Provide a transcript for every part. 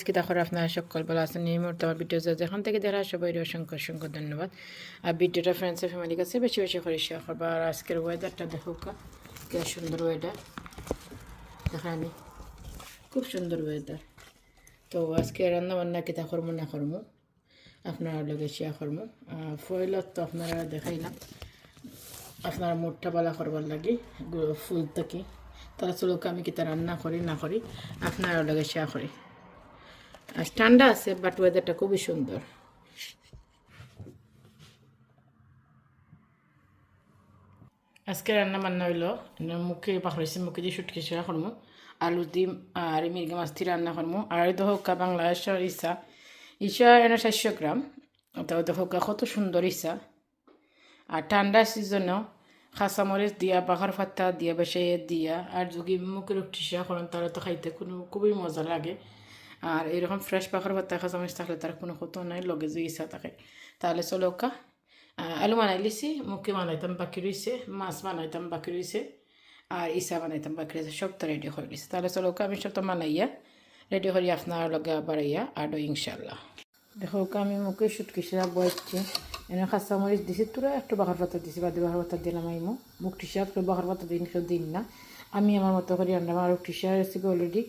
Guys কি দেখো আপনারা সকল ভালো আছেন এই মুহূর্তে আমার ভিডিও যেখান থেকে দেখা সবাই অসংখ্য অসংখ্য ধন্যবাদ আর ভিডিওটা ফ্রেন্ডস ফ্যামিলির কাছে বেশি বেশি করে শেয়ার করব আর আজকের ওয়েদারটা দেখো কে সুন্দর ওয়েদার দেখানি খুব সুন্দর ওয়েদার তো আজকে রান্না বান্না কিতা করব না করব আপনারা লগে শেয়ার করব ফয়েলত তো আপনারা দেখাইলাম আপনার মুঠটা বালা করবার লাগে ফুল থেকে তারা চলোকে আমি কিতা রান্না করি না করি আপনারা লগে শেয়ার করি ঠান্ডা আছে বাট ওয়েদারটা খুবই সুন্দর। আজকে রান্না বান্না হইল মুখে পাখড়াইছি মুখে দিয়ে সুটকি সেরা করব আলু দি আর মির্গা মাছ দিয়ে রান্না করব আর এই হোকা বাংলাদেশের ইসা। ইসা এনে চারশো গ্রাম। তো হোকা কত সুন্দর ইসা। আর ঠান্ডা সিজনও খাসামরিচ দিয়া বাঘার ফাত্তা দিয়া, বেশে দিয়া, আর যদি মুখের উঠিসা করেন তারা তো খাইতে কোনো খুবই মজা লাগে। আর এরকম ফ্রেশ পাখার পাত্তা খাসামরিচ থাকলে তার কোনো কত নাই, লগে যে ইচ্ছা থাকে তাহলে চলো কা আলু বানাই লিছি মুখে বানাইতাম, বাকি রয়েছে মাছ বানাইতাম, বাকি রয়েছে আর ইসা বানাইতাম, বাকি রয়েছে সব তো রেডি হয়ে গেছে। তাহলে চলো কা আমি সব তো বানাইয়া রেডি করি আপনার লগে বাড়াইয়া আডো ইনশাল্লাহ দেখো আমি মুখে সুটকিসরা বয়াচ্ছি এনে খাসা মরিচ দিছি, তোরা একটু বাঘার পাতা দিছি, বাদি বাঘার পাতা দিলাম আমি মুখ টিসা একটু বাঘার পাতা দিন দিন না। আমি আমার মতো করে রান্না আমার টিসা রেসিপি অলরেডি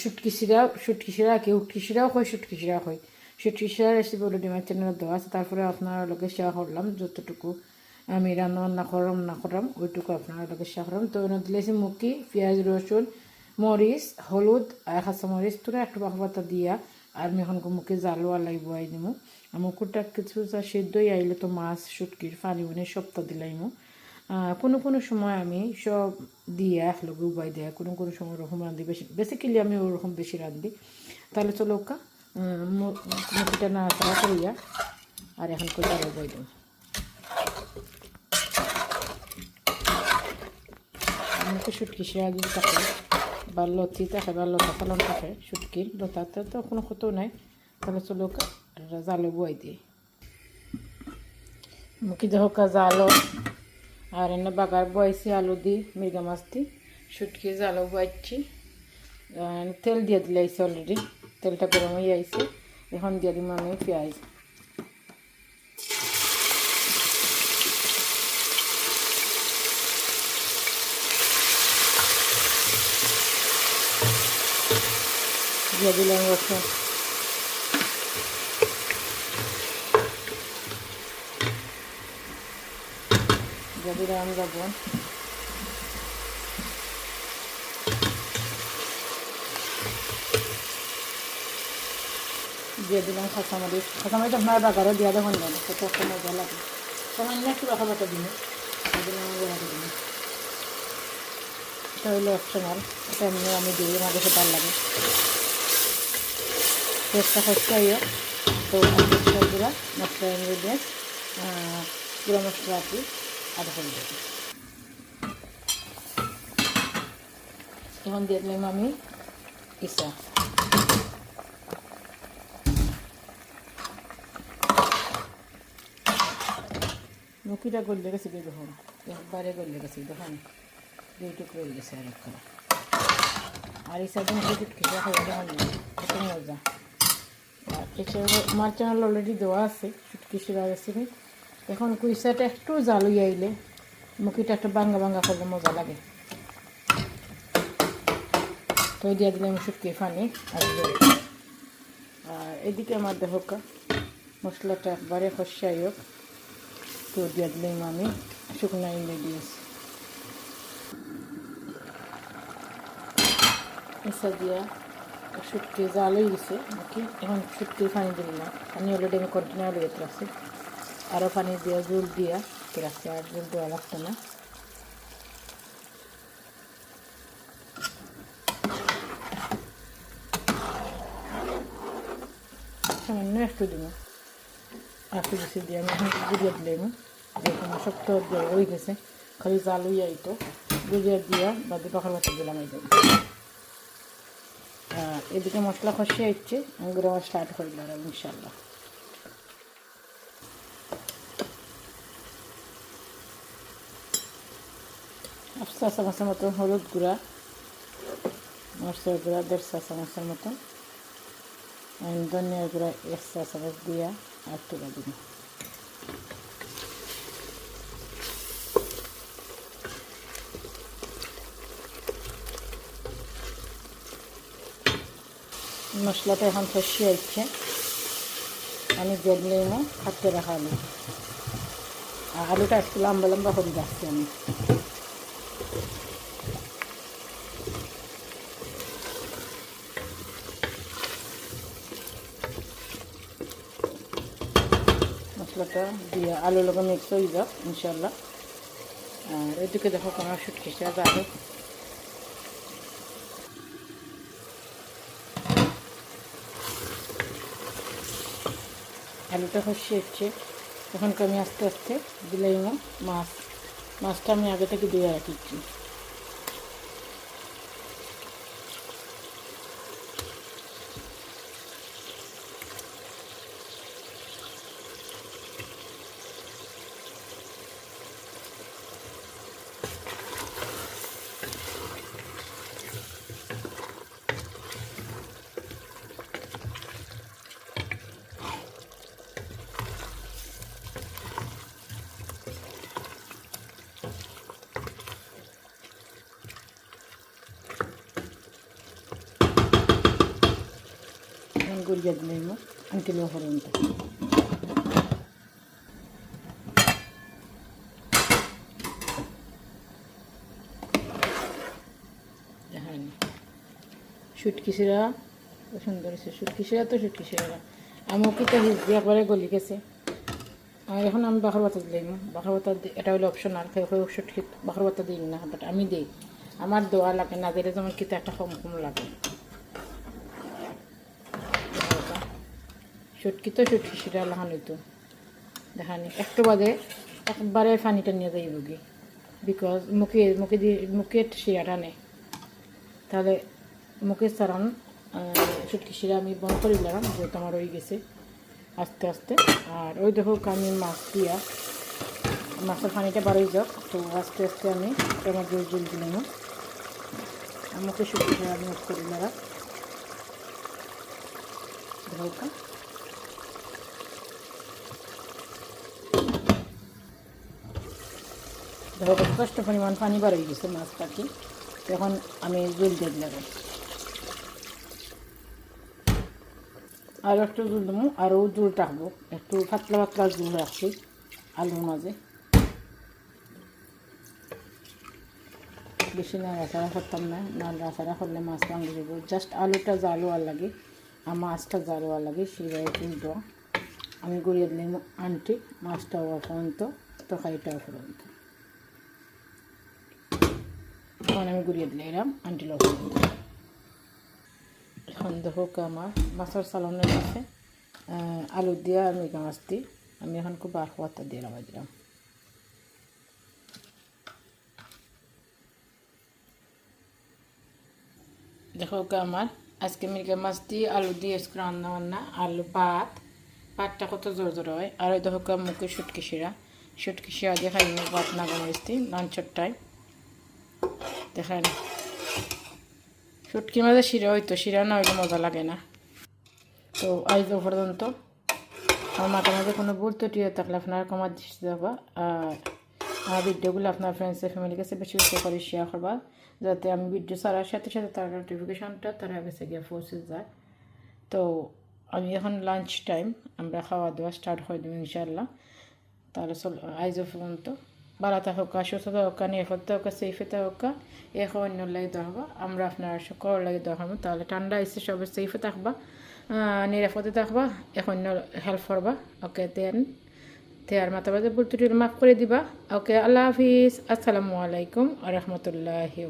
সুটকিসিরা সুটকিসিরা কেউ উটকিসিরাও হয় সুটকিসিরা হয়। সুটকিসিরা রেসিপি অলরেডি আমার চ্যানেলে দেওয়া আছে তারপরে আপনার লোকে শেয়ার করলাম, যতটুকু আমি রান্না বান্না করাম না করলাম, ওইটুকু আপনার লোকে শেয়ার করলাম। তো এনে দিলেছি মুখি পেঁয়াজ, রসুন, মরিচ, হলুদ আর খাসা মরিচ। তোরা একটু পাতা দিয়া আর আমি এখন মুখে জালো আলাই বয়াই দিমু মুকুরটা কিছু যা সেদ্ধই আইলে তো মাছ, শুটকির পানি উনি সপ্তাহ দিলাইমু। কোনো কোনো সময় আমি সব দিয়ে একলগে উবাই দেয়, কোনো কোনো সময় ওরকম রান্ধি। বেশি বেসিক্যালি আমি ওরকম বেশি রান্ধি। তাহলে চলো ওকা মুখিটা না করিয়া আর এখন করে আরও বই দেবো। মুখে শুটকি সেরা যদি থাকে বা লতি থাকে বা লতা পালন থাকে শুটকির লতাতে তো কোনো ক্ষত নাই। তাহলে চলো ওকে জালো বই দিই। মুখি দেহকা জালো। আর এনে বাগার বয়েছি আলু দি মির্গা মাছ দি, শুটকি জালো বয়াচ্ছি তেল দিয়ে দিলে আইসি অলরেডি তেলটা গরম হয়ে আইসি এখন দিয়ে দিম আমি পেঁয়াজ। দিয়ে দিলাম রসুন। দিলাম লবণ দিয়ে দিলাম কাঁচামরিচ। কাঁচামরিচ আপনার বাগারও দিয়া দেখুন যেন কত একটা মজা লাগে। সামান্য একটু রাখা বাটা দিন দিলাম দিন এটা হলো অপশনাল এটা এমনি আমি দিই আমার কাছে ভালো লাগে। তো মশলাগুলো মশলা ইনগ্রিডিয়েন্টস গুঁড়ো মশলা আছি করে দেবো এখন দিয়ে দিলাম আমি ইসা মুখিটা গলে গেছে কি দেখুন একবারে গলে গেছে দেখুন দুইটুক রয়ে গেছে আর একটা আর সাইডে মুখে খিচা খাওয়া দেখুন কত মজা আর এছাড়া আমার চ্যানেল দেওয়া আছে শুটকিশিরা রেসিপি এখন কুইসাটা একটু জাল জালুই আইলে, মুখিটা একটু বাঙ্গা বাঙ্গা করলে মজা লাগে। তো দিয়ে দিলাম শুটকি ফানি আর এদিকে আমার দেহকা, মশলাটা একবারে খসাই হোক। তো দিয়ে দিলাম আমি, শুকনো ইনগ্রিডিয়েন্টস এসা দিয়া শুটকি জাল হয়ে গেছে এখন শুটকি ফানি দিলাম। আমি অলরেডি আমি কন্টিনিউ লেগে রাখছি। আরও পানি দিয়া জল দিয়া রাখছি আর জল দেওয়া লাগতো না। সামান্য একটু দিব। বেশি দিয়ে আমি এখন দিলাম শক্ত দিয়ে হয়ে গেছে। খালি জাল আইতো। গুড়িয়ে দিয়া বা দুটো পাখার মতো দিলাম এই এদিকে মশলা কষিয়ে হচ্ছে আমি গুঁড়ো মাছ স্টার্ট করে দিলাম ইনশাল্লাহ আস্তে আস্তে মাছের মতো হলুদ গুঁড়া মরচার গুঁড়া দেড় চা চামচের মতো আমি ধনিয়া গুঁড়া এক্সট্রা চামচ দিয়া আর তুলে দিন মশলাটা এখন কষি হচ্ছে আমি জেল নিয়ে খাটতে রাখা আলু আর আলুটা একটু লম্বা লম্বা করে যাচ্ছি আমি মশলাটা দিয়ে আলু লগা মিক্স হয়ে যাক ইনশাল্লাহ আর ওইদিকে দেখো কোনো সুটকিসা যাবে আলুটা হচ্ছে হচ্ছে তখন আমি আস্তে আস্তে দিলাই মাছ। মাছটা আমি আগে থেকে দিয়ে রাখিছি গুড়িয়ে দিলাম আনকিলো হরণটা দেখেন সুটকিসিরা সুন্দর হয়েছে সুটকিসিরা তো সুটকিসিরা আমও কি তো হিস দিয়ে গলি গেছে আর এখন আমি বাখার বাতা দিলাম বাখার বাতা এটা হলো অপশনাল কেউ কেউ সুটকি বাখার বাতা দিই না বাট আমি দিই আমার দোয়া লাগে না দিলে যেমন কিন্তু একটা কম কম লাগে সুটকি তো সুটকি সেটা লাগানো তো দেখানি, একটু বাদে একবারে পানিটা নিয়ে যাইব কি? বিকজ মুখে মুখে দিয়ে, মুখে শিরাটা নেই তাহলে মুখে সারান সুটকি শিরা আমি বন্ধ করে দিলাম, যেহেতু আমার হয়ে গেছে আস্তে আস্তে। আর ওই দেখো আমি মাছ দিয়া, মাছের পানিটা বাড়িয়ে যাক, তো আস্তে আস্তে আমি টমেটো জল জল দিলাম মুখে সুটকি শিরা আমি করে দিলাম। দেখো দেখো যথেষ্ট পরিমাণ পানি বার হয়ে গেছে মাছটাকে। তখন আমি জল দিয়ে দিলাম। আর একটু জল দেবো আরও জল রাখব একটু পাতলা পাতলা জল রাখছি আলুর মাঝে। বেশি নাড়াচাড়া করতাম না, নাড়াচাড়া করলে মাছ ভাঙে দেবো জাস্ট আলুটা জাল হওয়ার লাগে, আর মাছটা জাল হওয়ার লাগে সেভাবে কিন্তু আমি গড়িয়ে দিলাম আনটি, মাছটা হওয়া পর্যন্ত, তরকারিটা পর্যন্ত। এখন আমি গুড়িয়ে দিলে এরাম, আন্টি লবণ এখন দেখো আমার মাছের চালানোর আছে। আলু দিয়ে আর মিগা মাছ দিই আমি এখন খুব বার খাওয়াটা দিয়ে লাগাই দিলাম। দেখো আমার, আজকে মির্গা মাছ দিয়ে আলু দিয়ে আজকে রান্না বান্না, আলু পাত, পাতটা কত জোর জোর হয়। আর ওই দেখো মুখে সুটকি শিরা। সুটকি শিরা দিয়ে খাই পাত না বানাইছি লাঞ্চের টাইম দেখেন। শুটকি মাঝে শিরা হইতো, শিরা না হইলে মজা লাগে না। তো আজ পর্যন্ত আমার মাথার মাঝে কোনো ভুল ত্রুটিও থাকলে আপনার কমার দৃষ্টি দেবা আর আমার ভিডিওগুলো আপনার ফ্রেন্ডসের ফ্যামিলির কাছে বেশি বেশি করে শেয়ার করবা, যাতে আমি ভিডিও ছাড়ার সাথে সাথে তার নোটিফিকেশনটা তারা কাছে গিয়ে পৌঁছে যায়। তো আমি এখন লাঞ্চ টাইম আমরা খাওয়া দাওয়া স্টার্ট হয়ে দেবো ইনশাল্লাহ তাহলে চল আইজ পর্যন্ত বাড়াতে হোক সুস্থতা হোক নিরাপত্তা হোক সেফেতে হোক এ অন্য লাগে দেওয়া আমরা আপনার সকল লাগে দরকার তাহলে ঠান্ডা এসে সব সেফে থাকবা নিরাপদে থাকবা এখন হেল্প করবা। ওকে, দেন তেয়ার মাথা বাজে ভুল ত্রুটি মাফ করে দিবা। ওকে, আল্লাহ হাফিজ। আসসালামু আলাইকুম আ রহমতুল্লাহি